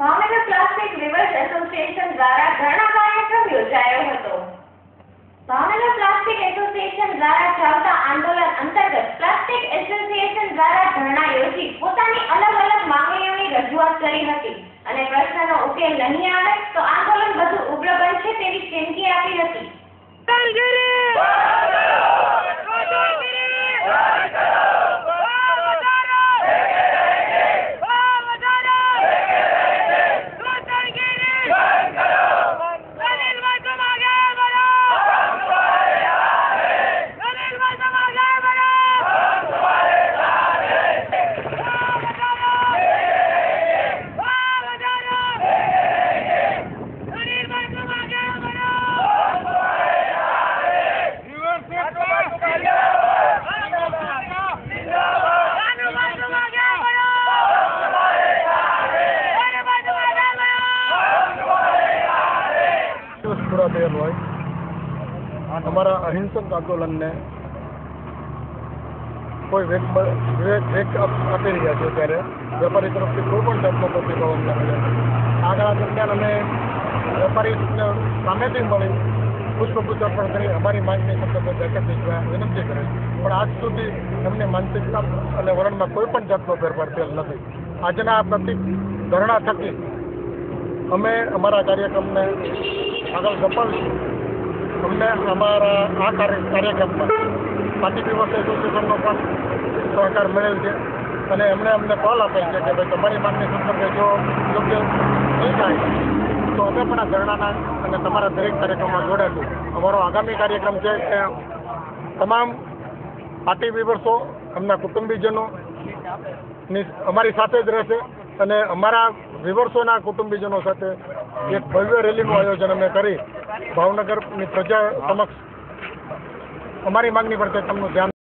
Bhavnagar plastic reverse association દ્વારા ધરણા કાર્યક્રમ યોજાયો હતો. ભાવનગર પ્લાસ્ટિક એસોસિએશન દ્વારા ચાલતા આંદોલન અંતર્ગત પ્લાસ્ટિક એસોસિએશન દ્વારા ધરણા યોજી પોતાની અલગ અલગ માંગણીઓની રજૂઆત કરી હતી અને પ્રશ્નનો ઉકેલ નહીં આવે તો આંદોલન વધુ ઉગ્ર બનશે તેવી ચીમકી આપી હતી. અમારા અહિંસક આંદોલનને કોઈ વેગ વેગ આપ- રહ્યા છે ત્યારે વેપારી તરફથી કોઈ પણ જાતનો પ્રતિભાવ અમને મળે આગળ દરમિયાન અમે વેપારીને સામેથી મળી પુષ્પગુચ્છ અર્પણ કરી અમારી માંગણી સંદર્ભે બેઠક વિનંતી કરી પણ આજ સુધી એમની માનસિકતા અને વલણમાં કોઈ પણ જાતનો ફેરફાર થયેલ નથી. આજના આ પ્રતિક ધરણા થકી અમે અમારા કાર્યક્રમને આગળ ધપાવીશું. અમને અમારા આ કાર્ય કાર્યક્રમમાં પાર્ટી દિવસ એસોસિએશનનો પણ સહકાર મળેલ છે. અને એમણે અમને કોલ આપેલ છે કે ભાઈ તમારી માંગણી સંદર્ભે જો યોગ્ય નહીં થાય, તો અમે પણ આ ધરણાના અને તમારા દરેક કાર્યક્રમમાં જોડાશું. અમારો આગામી કાર્યક્રમ છે કે તમામ પાર્ટી વિવર્સો એમના કુટુંબીજનો અમારી સાથે જ રહેશે અને અમારા વિવર્સોના કુટુંબીજનો સાથે એક ભવ્ય રેલીનું આયોજન અમે કરી. ભાવનગરની પ્રજા સમક્ષ અમારી માંગણી પર તેમનું ધ્યાન